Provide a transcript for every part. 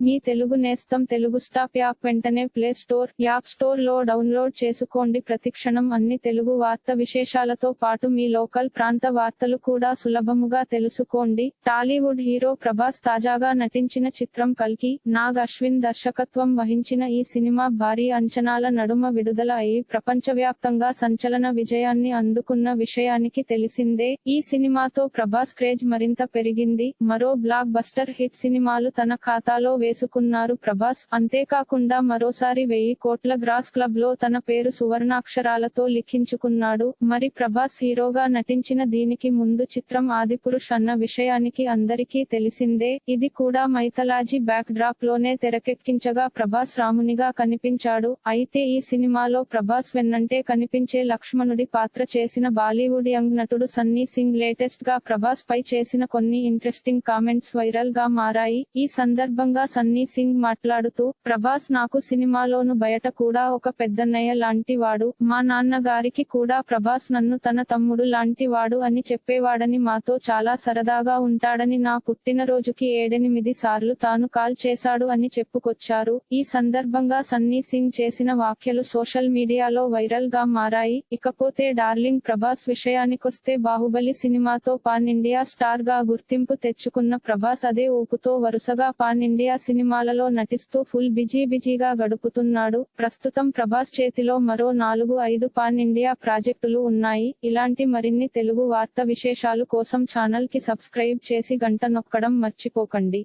మీ తెలుగు నేస్తం Telugu stop app వెంటనే play store app స్టోర్లో డౌన్లోడ్ చేసుకోండి. ప్రతిక్షణం అన్ని తెలుగు వార్త విశేషాలతో పాటు మీ లోకల్ ప్రాంత వార్తలు కూడా సులభముగా తెలుసుకోండి. టాలీవుడ్ హీరో ప్రభాస్ తాజాగా నటించిన చిత్రం కల్కి నాగ్ అశ్విన్ దర్శకత్వం వహించిన ఈ సినిమా భారీ అంచనాల నడుమ విడుదల అయి ప్రపంచవ్యాప్తంగా సంచలన విజయాన్ని అందుకున్న విషయానికి తెలిసిందే. ఈ సినిమాతో ప్రభాస్ క్రేజ్ మరింత పెరిగింది. మరో బ్లాక్ బస్టర్ హిట్ సినిమాలు తన ఖాతాలో వేసుకున్నారు ప్రభాస్. అంతేకాకుండా మరోసారి వెయ్యి కోట్ల గ్రాస్ క్లబ్లో తన పేరు సువర్ణాక్షరాలతో లిఖించుకున్నాడు. మరి ప్రభాస్ హీరోగా నటించిన దీనికి ముందు చిత్రం ఆదిపురుష్ అన్న విషయానికి అందరికీ తెలిసిందే. ఇది కూడా మైథలాజీ బ్యాక్ డ్రాప్లోనే తెరకెక్కించగా ప్రభాస్ రామునిగా కనిపించాడు. అయితే ఈ సినిమాలో ప్రభాస్ వెన్నంటే కనిపించే లక్ష్మణుడి పాత్ర చేసిన బాలీవుడ్ యంగ్ నటుడు సన్నీ సింగ్ లేటెస్ట్గా ప్రభాస్ పై చేసిన కొన్ని ఇంట్రెస్టింగ్ కామెంట్స్ వైరల్గా మారాయి. ఈ సందర్భంగా సన్నీ సింగ్ మాట్లాడుతూ ప్రభాస్ నాకు సినిమాలోను బయట కూడా ఒక పెద్దన్నయ్య లాంటి వాడు మా నాన్న గారికి కూడా ప్రభాస్ నన్ను తన తమ్ముడు లాంటి వాడు అని చెప్పేవాడని మాతో చాలా సరదాగా ఉంటాడని నా పుట్టినరోజుకి ఏడెనిమిది సార్లు తాను కాల్ చేశాడు అని చెప్పుకొచ్చారు. ఈ సందర్భంగా సన్నీ సింగ్ చేసిన వ్యాఖ్యలు సోషల్ మీడియాలో వైరల్గా మారాయి. ఇకపోతే డార్లింగ్ ప్రభాస్ విషయానికొస్తే బాహుబలి సినిమాతో పాన్ ఇండియా స్టార్గా గుర్తింపు తెచ్చుకున్న ప్రభాస్ అదే ఊపుతో వరుసగా పాన్ ఇండియా సినిమాలలో నటిస్తూ ఫుల్ బిజీ బిజీగా గడుపుతున్నాడు. ప్రస్తుతం ప్రభాస్ చేతిలో మరో నాలుగు ఐదు పాన్ ఇండియా ప్రాజెక్టులు ఉన్నాయి. ఇలాంటి మరిన్ని తెలుగు వార్త విశేషాలు కోసం ఛానల్కి సబ్స్క్రైబ్ చేసి గంట నొక్కడం మర్చిపోకండి.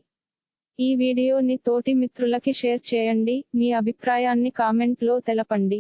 ఈ వీడియోని తోటి మిత్రులకి షేర్ చేయండి. మీ అభిప్రాయాన్ని కామెంట్లో తెలపండి.